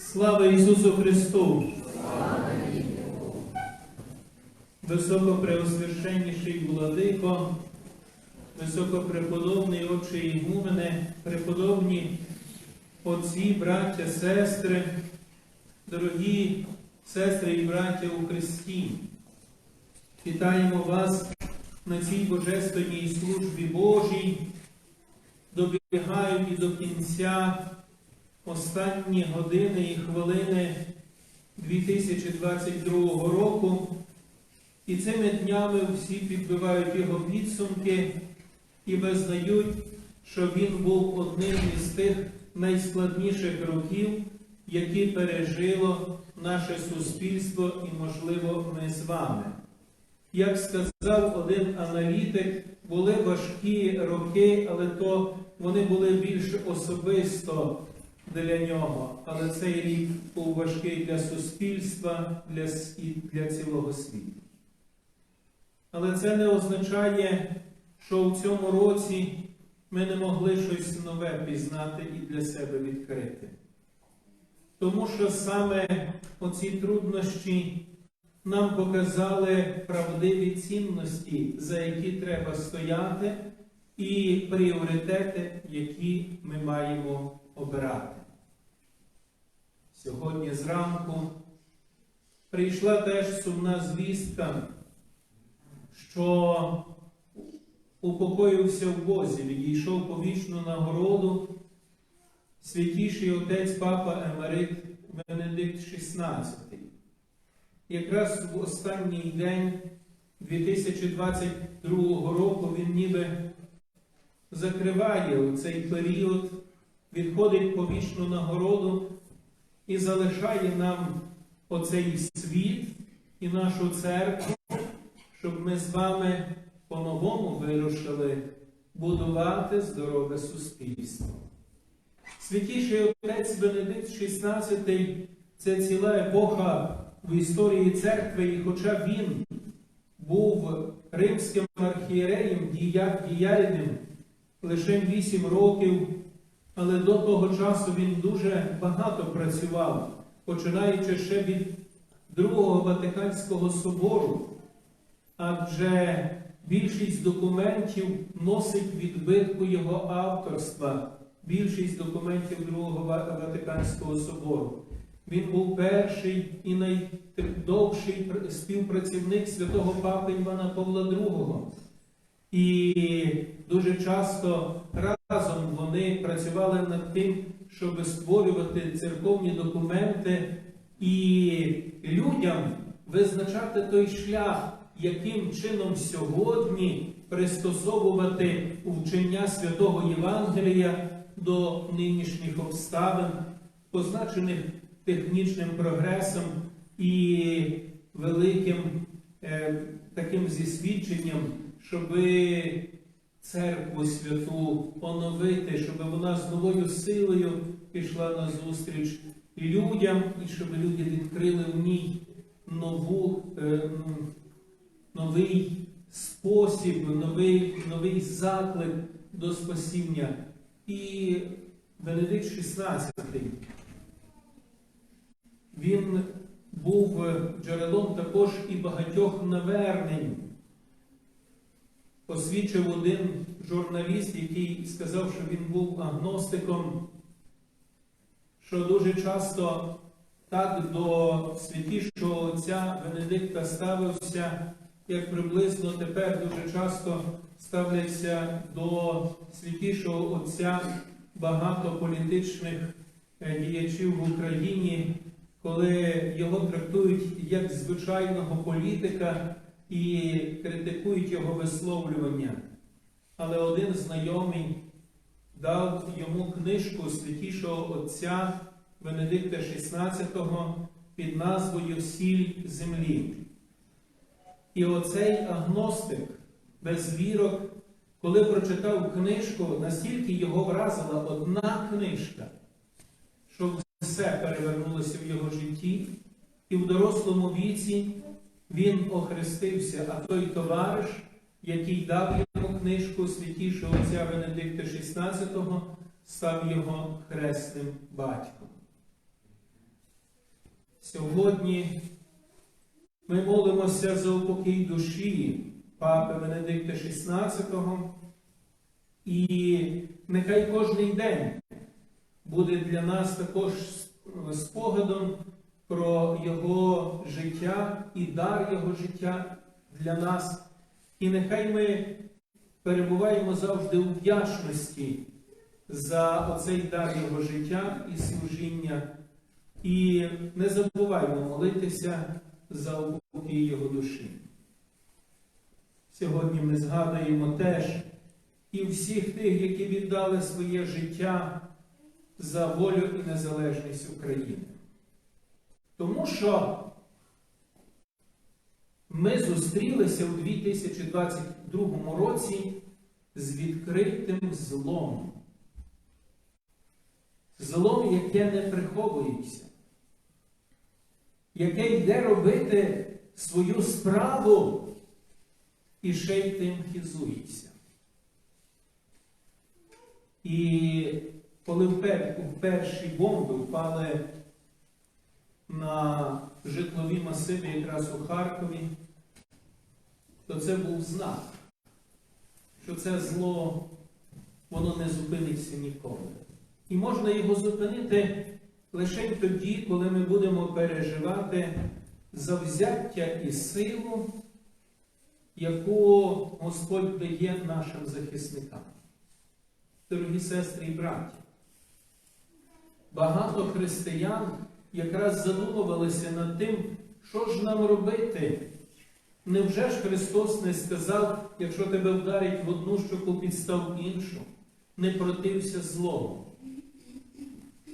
Слава Ісусу Христу! Високопреосвященніший владико, високопреподобний Отче Ігумене, преподобні отці, браття, сестри, дорогі сестри і браття у Христі. Вітаємо вас на цій божественній службі Божій. Добігають і до кінця останні години і хвилини 2022 року. І цими днями всі підбивають його підсумки і визнають, що він був одним із тих найскладніших років, які пережило наше суспільство і, можливо, ми з вами. Як сказав один аналітик, були важкі роки, але то вони були більш особисто для нього. Але цей рік був важкий для суспільства для, для цілого світу. Але це не означає, що в цьому році ми не могли щось нове пізнати і для себе відкрити. Тому що саме оці труднощі нам показали правдиві цінності, за які треба стояти, і пріоритети, які ми маємо обирати. Сьогодні зранку прийшла теж сумна звістка, що упокоївся в Бозі, відійшов по вічну нагороду святіший отець Папа Емерит Бенедикт XVI. Якраз в останній день 2022 року він ніби закриває цей період, відходить по вічну нагороду і залишає нам оцей світ і нашу церкву, щоб ми з вами по-новому вирушили будувати здорове суспільство. Святіший отець Бенедикт XVI це ціла епоха в історії церкви, і хоча він був римським архієреєм, діяльним лише 8 років, але до того часу він дуже багато працював, починаючи ще від Другого Ватиканського собору, адже більшість документів носить відбитку його авторства, більшість документів Другого Ватиканського собору. Він був перший і найдовший співпрацівник святого Папи Івана Павла II. І дуже часто разом вони працювали над тим, щоб створювати церковні документи і людям визначати той шлях, яким чином сьогодні пристосовувати вчення святого Євангелія до нинішніх обставин, позначених технічним прогресом і великим е, таким зісвідченням, щоби церкву святу оновити, щоб вона з новою силою пішла на зустріч людям, і щоб люди відкрили в ній нову, е, новий спосіб, новий, новий заклик до спасіння. І Бенедикт XVI, він був джерелом також і багатьох навернень. Посвідчив один журналіст, який сказав, що він був агностиком, що дуже часто так до святішого отця Бенедикта ставився, як приблизно тепер дуже часто ставляться до святішого отця багато політичних е, діячів в Україні, коли його трактують як звичайного політика і критикують його висловлювання. Але один знайомий дав йому книжку святішого отця Бенедикта XVI під назвою Сіль землі. І оцей агностик без вірок, коли прочитав книжку, настільки його вразила одна книжка, що все перевернулося в його житті, і в дорослому віці він охрестився, а той товариш, який дав йому книжку святішого отця Бенедикта XVI, став його хресним батьком. Сьогодні ми молимося за упокій душі Папи Венедикта XVI. І нехай кожний день буде для нас також спогадом про Його життя і дар Його життя для нас. І нехай ми перебуваємо завжди у вдячності за оцей дар Його життя і служіння. І не забуваймо молитися за упокій Його душі. Сьогодні ми згадуємо теж і всіх тих, які віддали своє життя за волю і незалежність України. Тому що ми зустрілися у 2022 році з відкритим злом. Злом, яке не приховується, яке йде робити свою справу і ще й тим хизується. І коли в перші бомби впали на житлові масиви якраз у Харкові, то це був знак, що це зло, воно не зупиниться ніколи. І можна його зупинити лише тоді, коли ми будемо переживати завзяття і силу, яку Господь дає нашим захисникам. Дорогі сестри і браті, багато християн якраз задумувалися над тим, що ж нам робити. Невже ж Христос не сказав, якщо тебе вдарить в одну щоку, підстав іншу, не протився злому?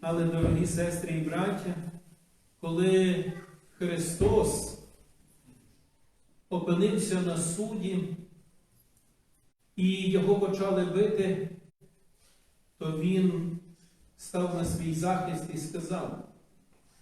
Але, дорогі сестри і браття, коли Христос опинився на суді і його почали бити, то він став на свій захист і сказав,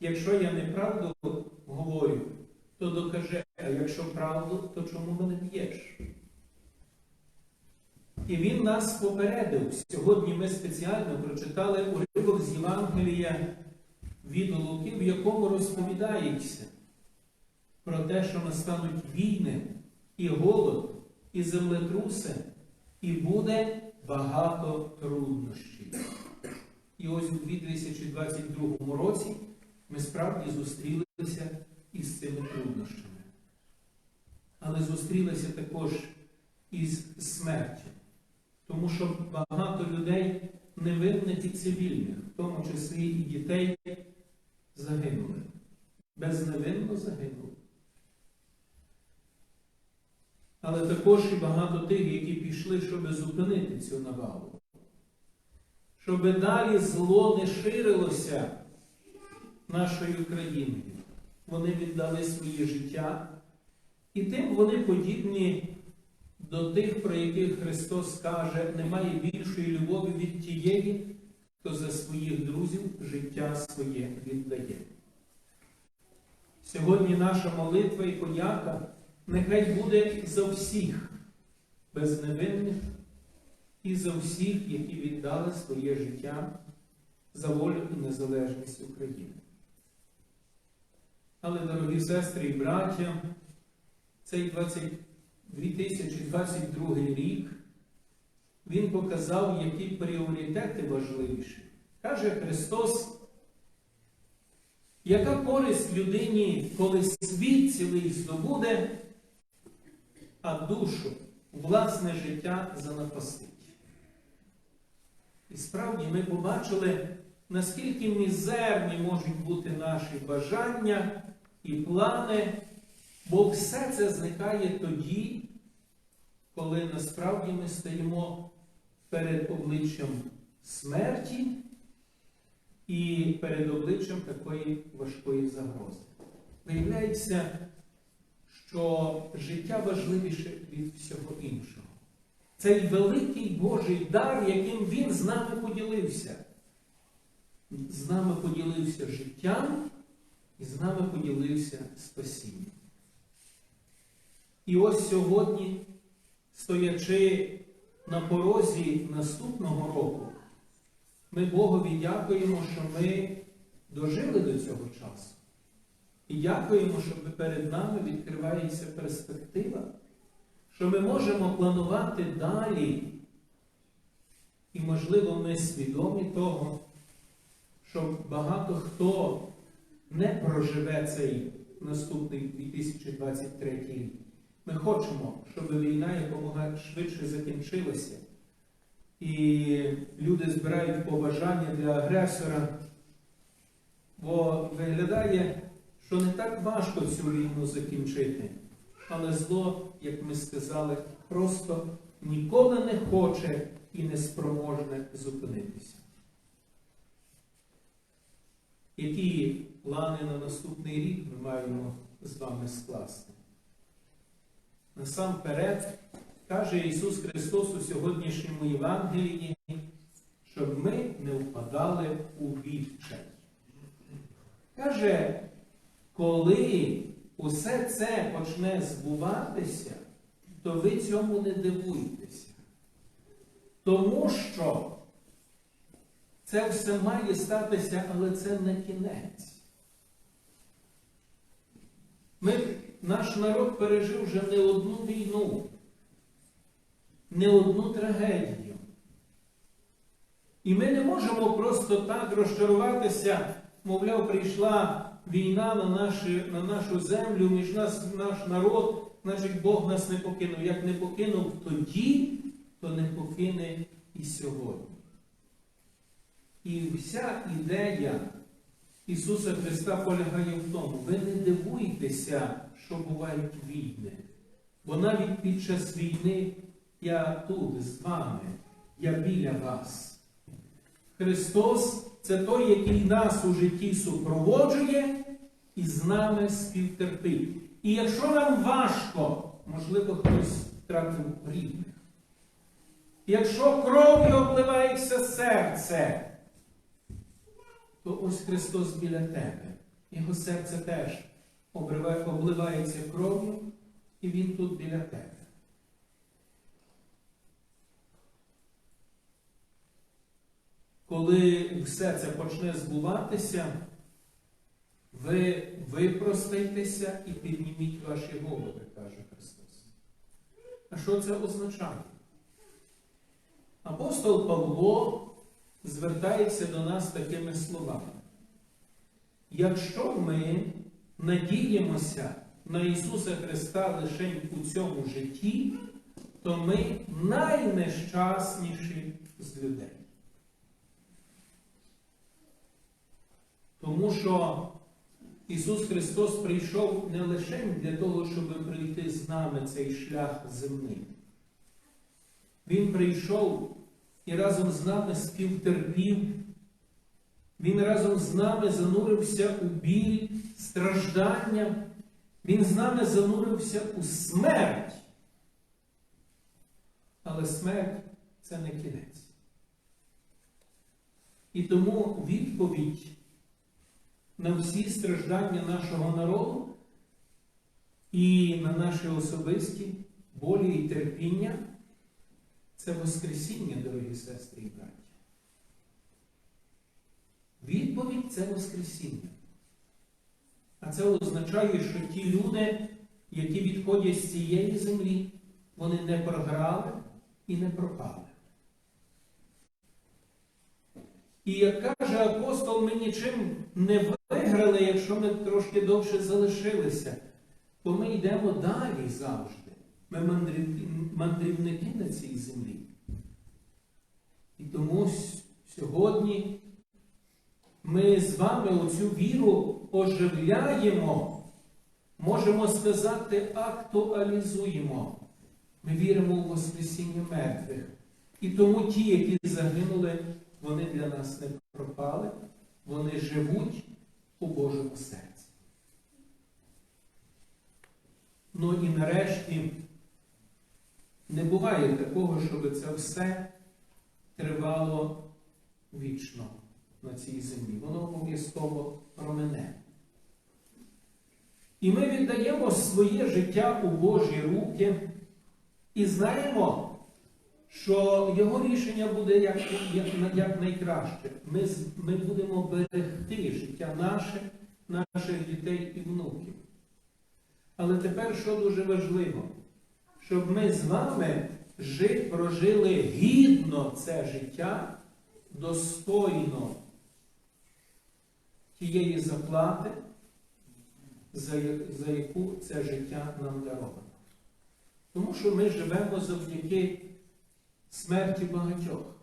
якщо я неправду говорю, то докажи, а якщо правду, то чому мене б'єш? І він нас попередив. Сьогодні ми спеціально прочитали уривок з Євангелія від Луки, в якому розповідається про те, що настануть війни, і голод, і землетруси, і буде багато труднощів. І ось у 2022 році ми справді зустрілися із цими труднощами. Але зустрілися також із смертю. Тому що багато людей невинних і цивільних, в тому числі і дітей, загинули. Безневинно загинули. Але також і багато тих, які пішли, щоб зупинити цю навалу. Щоб далі зло не ширилося нашою країною. Вони віддали своє життя. І тим вони подібні до тих, про яких Христос каже, немає більшої любові від тієї, хто за своїх друзів життя своє віддає. Сьогодні наша молитва і подяка нехай буде за всіх безневинних і за всіх, які віддали своє життя за волю і незалежність України. Але, дорогі сестри і браття, цей 2022 рік Він показав, які пріоритети важливіші. Каже Христос, яка користь людині, коли світ цілий здобуде, а душу, власне життя занапастить. І справді ми побачили, наскільки мізерні можуть бути наші бажання і плани. Бо все це зникає тоді, коли насправді ми стоїмо перед обличчям смерті і перед обличчям такої важкої загрози. Виявляється, що життя важливіше від всього іншого. Цей великий Божий дар, яким Він з нами поділився. З нами поділився життям і з нами поділився спасінням. І ось сьогодні, стоячи на порозі наступного року, ми Богові дякуємо, що ми дожили до цього часу. І дякуємо, що перед нами відкривається перспектива, що ми можемо планувати далі. І, можливо, ми свідомі того, що багато хто не проживе цей наступний 2023 рік. Ми хочемо, щоб війна якомога швидше закінчилася. І люди збирають побажання для агресора, бо виглядає, що не так важко цю війну закінчити. Але зло, як ми сказали, просто ніколи не хоче і не спроможне зупинитися. Які плани на наступний рік ми маємо з вами скласти? Насамперед, каже Ісус Христос у сьогоднішньому Євангелії, щоб ми не впадали у відчай. Каже, коли усе це почне збуватися, то ви цьому не дивуйтеся. Тому що це все має статися, але це не кінець. Ми, наш народ пережив вже не одну війну, не одну трагедію. І ми не можемо просто так розчаруватися, мовляв, прийшла війна на, наші, на нашу землю, між нас, наш народ, значить Бог нас не покинув. Як не покинув тоді, то не покине і сьогодні. І вся ідея Ісуса Христа полягає в тому, ви не дивуйтеся, що бувають війни. Бо навіть під час війни я тут з вами, я біля вас. Христос це той, який нас у житті супроводжує і з нами співтерпить. І якщо нам важко, можливо, хтось втратив рідних. Якщо кров'ю обливається серце, то ось Христос біля тебе. Його серце теж обливається кров'ю, і Він тут біля тебе. Коли все це почне збуватися, ви випростайтеся і підніміть ваші голови, каже Христос. А що це означає? Апостол Павло звертається до нас такими словами. Якщо ми надіємося на Ісуса Христа лише у цьому житті, то ми найнещасніші з людей. Тому що Ісус Христос прийшов не лише для того, щоб пройти з нами цей шлях земний. Він прийшов і разом з нами співтерпів. Він разом з нами занурився у біль, страждання. Він з нами занурився у смерть. Але смерть це не кінець. І тому відповідь на всі страждання нашого народу і на наші особисті болі і терпіння це Воскресіння, дорогі сестри і браті. Відповідь це Воскресіння. А це означає, що ті люди, які відходять з цієї землі, вони не програли і не пропали. І як каже апостол, ми нічим не виграли, якщо ми трошки довше залишилися, то ми йдемо далі завжди. Ми мандрівники на цій землі. І тому сьогодні ми з вами оцю віру оживляємо, можемо сказати, актуалізуємо. Ми віримо у Воскресіння мертвих. І тому ті, які загинули, вони для нас не пропали, вони живуть у Божому серці. Ну і нарешті не буває такого, щоб це все тривало вічно на цій землі. Воно обов'язково промене. І ми віддаємо своє життя у Божі руки і знаємо, що його рішення буде як, як, як найкраще. Ми, ми будемо берегти життя наше наших дітей і внуків. Але тепер, що дуже важливо, щоб ми з вами жи- прожили гідно це життя, достойно тієї заплати, за, за яку це життя нам даровано. Тому що ми живемо завдяки смерті багатьох.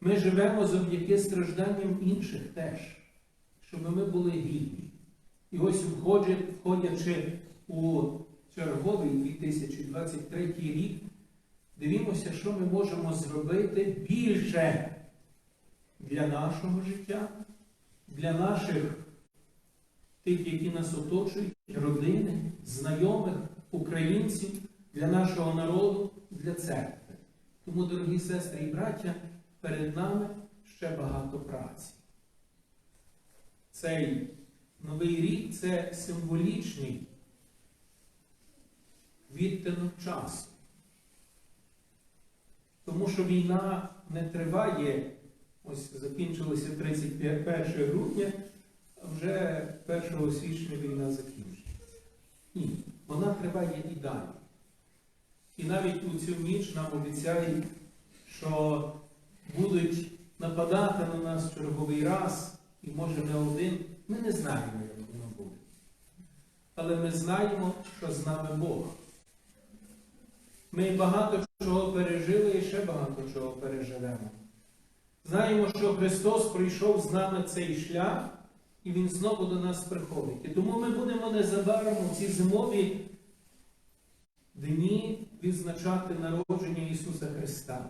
Ми живемо завдяки стражданням інших теж, щоб ми були гідні. І ось входя- входячи у черговий 2023 рік, дивімося, що ми можемо зробити більше для нашого життя, для наших тих, які нас оточують, родини, знайомих, українців, для нашого народу, для церкви. Тому, дорогі сестри і браття, перед нами ще багато праці. Цей новий рік це символічний відтинок часу. Тому що війна не триває, ось закінчилося 31 грудня, а вже 1 січня війна закінчиться. Ні, вона триває і далі. І навіть у цю ніч нам обіцяють, що будуть нападати на нас черговий раз, і може не один. Ми не знаємо, як воно буде. Але ми знаємо, що з нами Бог. Ми багато чого пережили і ще багато чого переживемо. Знаємо, що Христос пройшов з нами цей шлях, і Він знову до нас приходить. І тому ми будемо незабаром у ці зимові дні відзначати народження Ісуса Христа.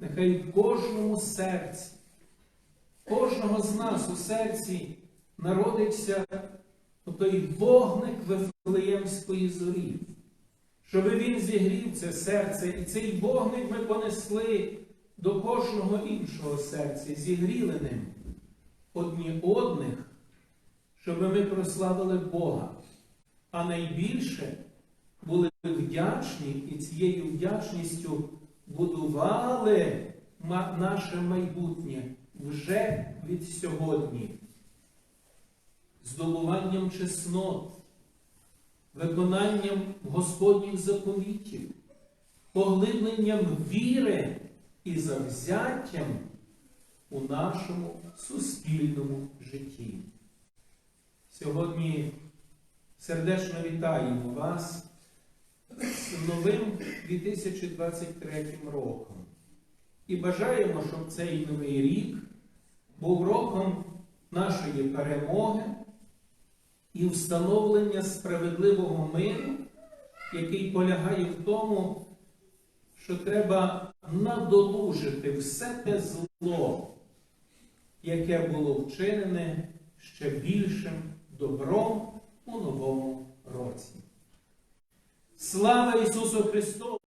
Нехай в кожному серці, кожного з нас у серці народиться той вогник Вифлеємської зорі, щоб він зігрів це серце, і цей вогник ми понесли до кожного іншого серця, зігріли ним одні одних, щоб ми прославили Бога, а найбільше були вдячні і цією вдячністю будували наше майбутнє вже від сьогодні, здобуванням чеснот, виконанням Господніх заповітів, поглибленням віри і завзяттям у нашому суспільному житті. Сьогодні сердечно вітаємо вас з новим 2023 роком. І бажаємо, щоб цей новий рік був роком нашої перемоги і встановлення справедливого миру, який полягає в тому, що треба надолужити все те зло, яке було вчинене ще більшим добром у новому році. Слава Ісусу Христу!